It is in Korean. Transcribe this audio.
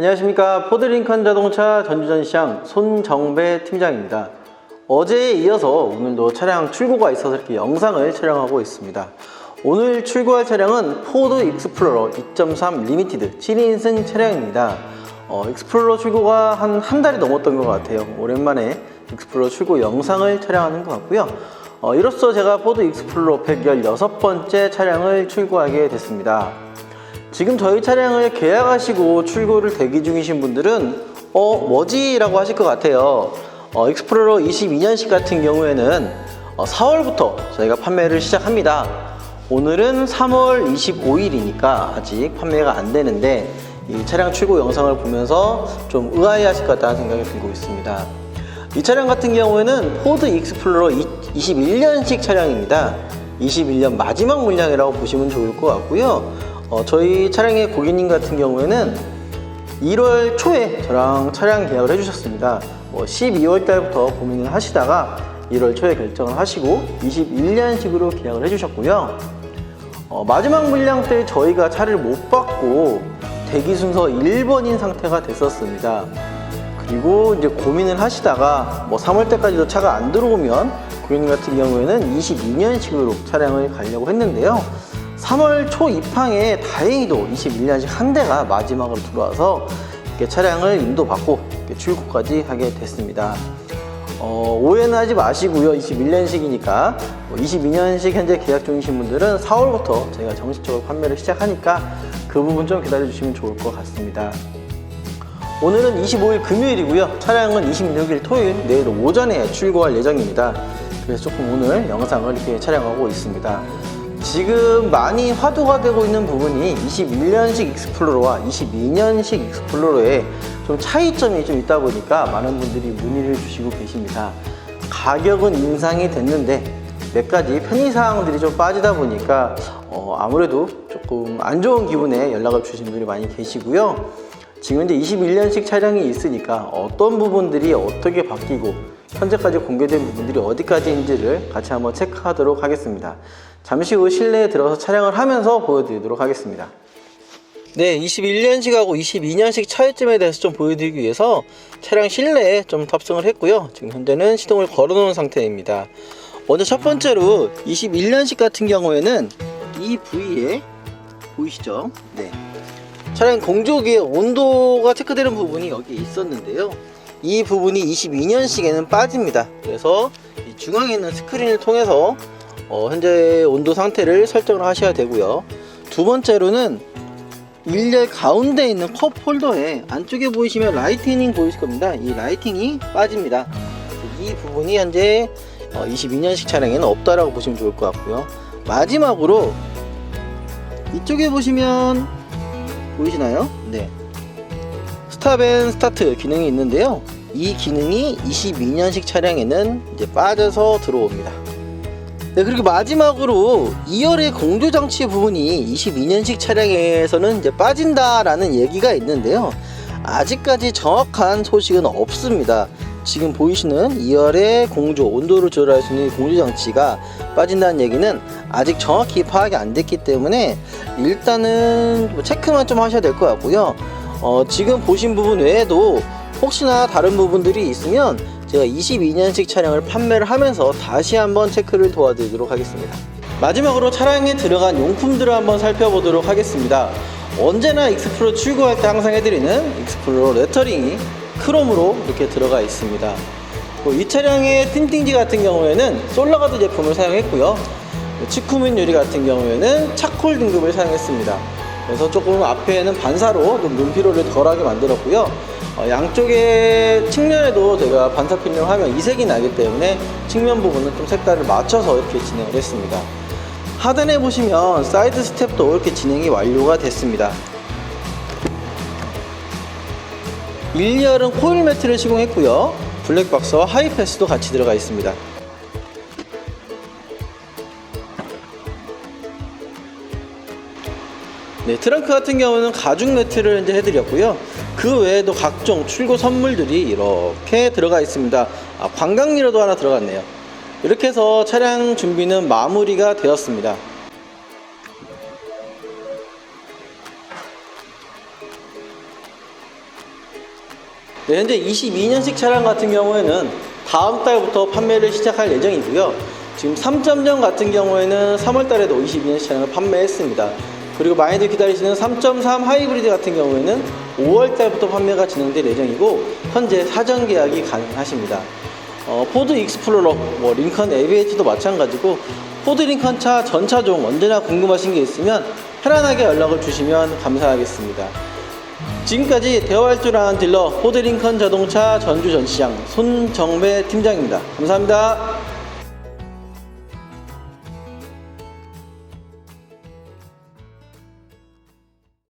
안녕하십니까. 포드링컨 자동차 전주전 시장 손정배 팀장입니다. 어제에 이어서 오늘도 차량 출고가 있어서 이렇게 영상을 촬영하고 있습니다. 오늘 출고할 차량은 포드 익스플로러 2.3 리미티드 7인승 차량입니다. 어, 익스플로러 출고가 한 한 달이 넘었던 것 같아요. 오랜만에 익스플로러 출고 영상을 촬영하는 것 같고요. 어, 이로써 제가 포드 익스플로러 116번째 차량을 출고하게 됐습니다 지금 저희 차량을 계약하시고 출고를 대기 중이신 분들은 어 뭐지? 라고 하실 것 같아요. 어, 익스플로러 22년식 같은 경우에는 어, 4월부터 저희가 판매를 시작합니다. 오늘은 3월 25일이니까 아직 판매가 안 되는데 이 차량 출고 영상을 보면서 좀 의아해 하실 것 같다는 생각이 들고 있습니다. 이 차량 같은 경우에는 포드 익스플로러 21년식 차량입니다. 21년 마지막 물량이라고 보시면 좋을 것 같고요 어, 저희 차량의 고객님 같은 경우에는 1월 초에 저랑 차량 계약을 해주셨습니다. 뭐 12월 달부터 고민을 하시다가 1월 초에 결정을 하시고 21년식으로 계약을 해주셨고요. 어, 마지막 물량 때 저희가 차를 못 받고 대기 순서 1번인 상태가 됐었습니다. 그리고 이제 고민을 하시다가 뭐 3월 때까지도 차가 안 들어오면 고객님 같은 경우에는 22년식으로 차량을 가려고 했는데요. 3월 초 입항에 다행히도 21년식 한 대가 마지막으로 들어와서 이렇게 차량을 인도받고 출고까지 하게 됐습니다. 어, 오해는 하지 마시고요. 21년식이니까 22년식 현재 계약 중이신 분들은 4월부터 저희가 정식적으로 판매를 시작하니까 그 부분 좀 기다려 주시면 좋을 것 같습니다. 오늘은 25일 금요일이고요. 차량은 26일 토요일 내일 오전에 출고할 예정입니다. 그래서 조금 오늘 영상을 이렇게 촬영하고 있습니다. 지금 많이 화두가 되고 있는 부분이 21년식 익스플로러와 22년식 익스플로러에 좀 차이점이 좀 있다 보니까 많은 분들이 문의를 주시고 계십니다. 가격은 인상이 됐는데 몇 가지 편의사항들이 좀 빠지다 보니까 어, 아무래도 조금 안 좋은 기분에 연락을 주신 분들이 많이 계시고요. 지금 이제 21년식 차량이 있으니까 어떤 부분들이 어떻게 바뀌고 현재까지 공개된 부분들이 어디까지인지를 같이 한번 체크하도록 하겠습니다. 잠시 후 실내에 들어가서 촬영을 하면서 보여드리도록 하겠습니다. 네, 21년식하고 22년식 차이점에 대해서 좀 보여드리기 위해서 차량 실내에 좀 탑승을 했고요. 지금 현재는 시동을 걸어 놓은 상태입니다. 먼저 첫 번째로 21년식 같은 경우에는 이 부위에 보이시죠? 네. 차량 공조기의 온도가 체크되는 부분이 여기 있었는데요. 이 부분이 22년식에는 빠집니다. 그래서 이 중앙에 있는 스크린을 통해서 어, 현재 온도 상태를 설정을 하셔야 되고요. 두 번째로는 일렬 가운데 있는 컵 홀더에 안쪽에 보이시면 라이트닝 보이실 겁니다. 이 라이팅이 빠집니다. 이 부분이 현재 22년식 차량에는 없다라고 보시면 좋을 것 같고요. 마지막으로 이쪽에 보시면 보이시나요? 네. 스탑 앤 스타트 기능이 있는데요. 이 기능이 22년식 차량에는 이제 빠져서 들어옵니다. 네, 그리고 마지막으로 2열의 공조 장치 부분이 22년식 차량에서는 이제 빠진다라는 얘기가 있는데요. 아직까지 정확한 소식은 없습니다. 지금 보이시는 2열의 공조, 온도를 조절할 수 있는 공조 장치가 빠진다는 얘기는 아직 정확히 파악이 안 됐기 때문에 일단은 뭐 체크만 좀 하셔야 될 것 같고요. 어, 지금 보신 부분 외에도 혹시나 다른 부분들이 있으면 제가 22년식 차량을 판매를 하면서 다시 한번 체크를 도와드리도록 하겠습니다. 마지막으로 차량에 들어간 용품들을 한번 살펴보도록 하겠습니다. 언제나 익스플로러 출고할 때 항상 해드리는 익스플로러 레터링이 크롬으로 이렇게 들어가 있습니다. 이 차량의 틴팅지 같은 경우에는 솔라가드 제품을 사용했고요. 치쿠민 유리 같은 경우에는 차콜 등급을 사용했습니다. 그래서 조금 앞에는 반사로 좀 눈피로를 덜하게 만들었고요. 어, 양쪽의 측면에도 제가 반사 필름을 하면 이색이 나기 때문에 측면 부분은 좀 색깔을 맞춰서 이렇게 진행을 했습니다. 하단에 보시면 사이드 스텝도 이렇게 진행이 완료가 됐습니다. 1열은 코일 매트를 시공했고요. 블랙박스와 하이패스도 같이 들어가 있습니다. 네, 트렁크 같은 경우는 가죽 매트를 이제 해드렸고요. 그 외에도 각종 출고 선물들이 이렇게 들어가 있습니다. 아, 관광미러도 하나 들어갔네요. 이렇게 해서 차량 준비는 마무리가 되었습니다. 네, 현재 22년식 차량 같은 경우에는 다음 달부터 판매를 시작할 예정이고요. 지금 3.0 같은 경우에는 3월 달에도 22년식 차량을 판매했습니다. 그리고 많이들 기다리시는 3.3 하이브리드 같은 경우에는 5월 달부터 판매가 진행될 예정이고 현재 사전 계약이 가능하십니다. 어, 포드 익스플로러, 뭐 링컨 ABH도 마찬가지고 포드 링컨 차 전차종 언제나 궁금하신 게 있으면 편안하게 연락을 주시면 감사하겠습니다. 지금까지 대화할 줄 아는 딜러 포드 링컨 자동차 전주 전시장 손정배 팀장입니다. 감사합니다.